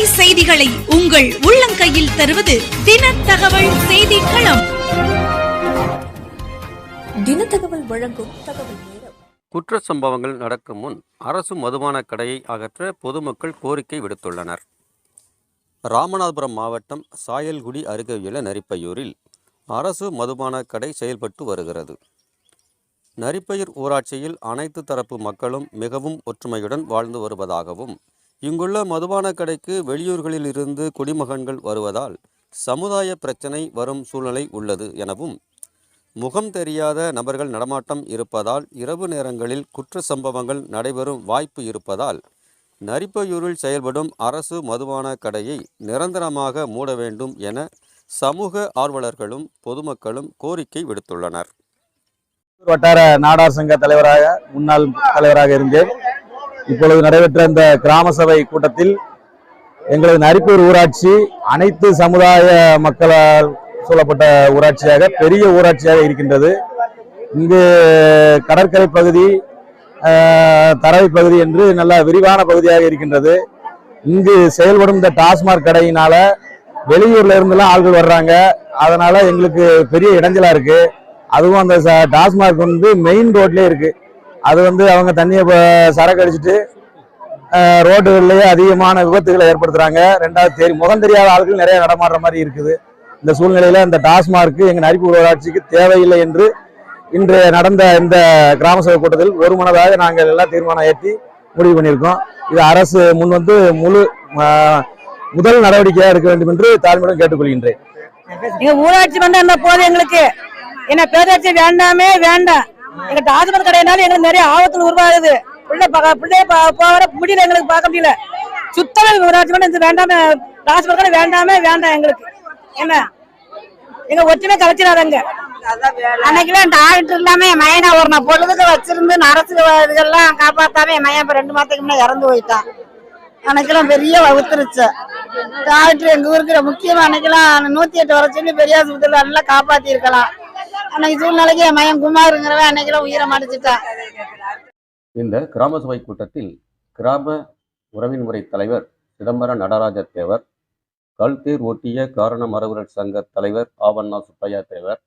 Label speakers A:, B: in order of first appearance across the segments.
A: உண்மை செய்திகளை உங்கள் உள்ளங்கையில் தருவது தின தகவல் செய்தி களம்
B: தினத்தகவல் வழங்கும் தகவல்
C: குற்ற சம்பவங்கள் நடக்கும் முன் அரசு மதுபான கடையை அகற்ற பொதுமக்கள் கோரிக்கை விடுத்துள்ளனர். ராமநாதபுரம் மாவட்டம் சாயல்குடி அருகே உள்ள நரிப்பையூரில் அரசு மதுபான கடை செயல்பட்டு வருகிறது. நரிப்பையூர் ஊராட்சியில் அனைத்து தரப்பு மக்களும் மிகவும் ஒற்றுமையுடன் வாழ்ந்து வருவதாகவும் இங்குள்ள மதுபான கடைக்கு வெளியூர்களில் இருந்து குடிமகன்கள் வருவதால் சமுதாய பிரச்சினை வரும் சூழ்நிலை உள்ளது எனவும் முகம் தெரியாத நபர்கள் நடமாட்டம் இருப்பதால் இரவு நேரங்களில் குற்ற சம்பவங்கள் நடைபெறும் வாய்ப்பு இருப்பதால் நரிப்பையூரில் செயல்படும் அரசு மதுபான கடையை நிரந்தரமாக மூட வேண்டும் என சமூக ஆர்வலர்களும் பொதுமக்களும் கோரிக்கை விடுத்துள்ளனர்.
D: வட்டார நாடார் சங்க தலைவராக முன்னாள் தலைவராக இருந்தேன். இப்பொழுது நடைபெற்ற இந்த கிராம சபை கூட்டத்தில் எங்களது நரிப்பூர் ஊராட்சி அனைத்து சமுதாய மக்களால் சூழப்பட்ட ஊராட்சியாக பெரிய ஊராட்சியாக இருக்கின்றது. இங்கு கடற்கரை பகுதி தரவை பகுதி என்று நல்ல விரிவான பகுதியாக இருக்கின்றது. இங்கு செயல்படும் இந்த டாஸ்மாக் கடையினால வெளியூர்ல இருந்தெல்லாம் ஆள்கள் வர்றாங்க. அதனால எங்களுக்கு பெரிய இடைஞ்சலா இருக்கு. அதுவும் அந்த ச- டாஸ்மாக் வந்து மெயின் ரோட்லேயே இருக்கு. அது வந்து அவங்க தண்ணியை சரக்கு அடிச்சுட்டு ரோடுகள்லேயே அதிகமான விபத்துகளை ஏற்படுத்துகிறாங்க ரெண்டாவது தெரி முகம் தெரியாத ஆட்கள் நிறைய நடமாடுற மாதிரி இருக்குது. இந்த சூழ்நிலையில் இந்த டாஸ்மார்க்கு எங்கள் நரிப்பு ஊராட்சிக்கு தேவையில்லை என்று இன்று நடந்த இந்த கிராம சபை கூட்டத்தில் ஒருமனதாக நாங்கள் எல்லாம் தீர்மானம் ஏற்றி முடிவு பண்ணியிருக்கோம். இது அரசு முன் வந்து முழு முதல் நடவடிக்கையாக இருக்க வேண்டும் என்று தாழ்மையுடன் கேட்டுக்கொள்கின்றேன்.
E: எங்க ஊராட்சி வந்து என்ன போதும் எங்களுக்கு என்ன பேராட்சி வேண்டாமே வேண்டாம். எங்க டாஸ்மாக் கடையினால எங்களுக்கு நிறைய ஆபத்துகள் உருவாகுது. பிள்ளை பக- பிள்ளைய ப- முடியல எங்களுக்கு பார்க்க முடியல. சுத்தமே ஊராட்சி வந்து இது வேண்டாமே டாஸ்மாக் கடை வேண்டாமே வேண்டாம் எங்களுக்கு. என்ன? எங்க ஒற்றுமை கலைச்சிடாதங்க.
F: அன்னைக்கெல்லாம் டாக்டர் இல்லாம என் மயனை ஒரு நான் பொழுதுக்கு வச்சிருந்து அரசு இதெல்லாம் காப்பாத்தாம என் மயன் இப்ப ரெண்டு மாசத்துக்கு முன்னாடி இறந்து போயிட்டான். அன்னைக்கெல்லாம் பெரிய வகுத்துருச்சு டாக்டர் எங்க ஊருக்கு முக்கியமா அன்னைக்கெல்லாம் நூத்தி எட்டு வர சொல்லி பெரிய ஆஸ்பத்திரியில நல்லா காப்பாத்தி இருக்கலாம் அன்னைக்கு சூழ்நிலைக்கு என் மயன் குமாருங்கிறவன் அன்னைக்கெல்லாம் உயிரை மடிச்சிட்டான்
C: இந்த கிராம சபை கூட்டத்தில் கிராம உறவின் முறை தலைவர் சிதம்பரம் நடராஜ தேவர் கல்தேர் ஒட்டிய காரண மரபுகள் சங்க தலைவர் ஆவண்ணா சுப்பையா தேவர்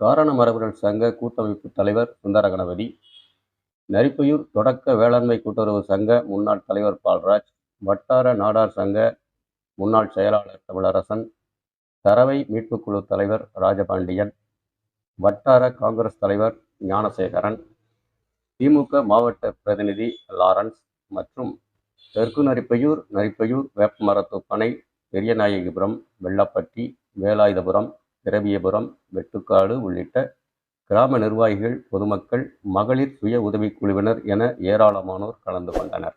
C: காரண மரபுகள் சங்க கூட்டமைப்பு தலைவர் சுந்தர கணபதி நரிப்பையூர் தொடக்க வேளாண்மை கூட்டுறவு சங்க முன்னாள் தலைவர் பால்ராஜ் வட்டார நாடார் சங்க முன்னாள் செயலாளர் தமிழரசன் தரவை மீட்புக்குழு தலைவர் ராஜபாண்டியன் வட்டார காங்கிரஸ் தலைவர் ஞானசேகரன் திமுக மாவட்ட பிரதிநிதி லாரன்ஸ் மற்றும் தெற்கு நரிப்பையூர் நரிப்பையூர் வேப்பமரத்துப்பனை பெரியநாயகிபுரம் வெள்ளப்பட்டி வேலாயுதபுரம் திரவியபுரம் வெட்டுக்காடு உள்ளிட்ட கிராம நிர்வாகிகள் பொதுமக்கள் மகளிர் சுய உதவிக் குழுவினர் என ஏராளமானோர் கலந்து கொண்டனர்.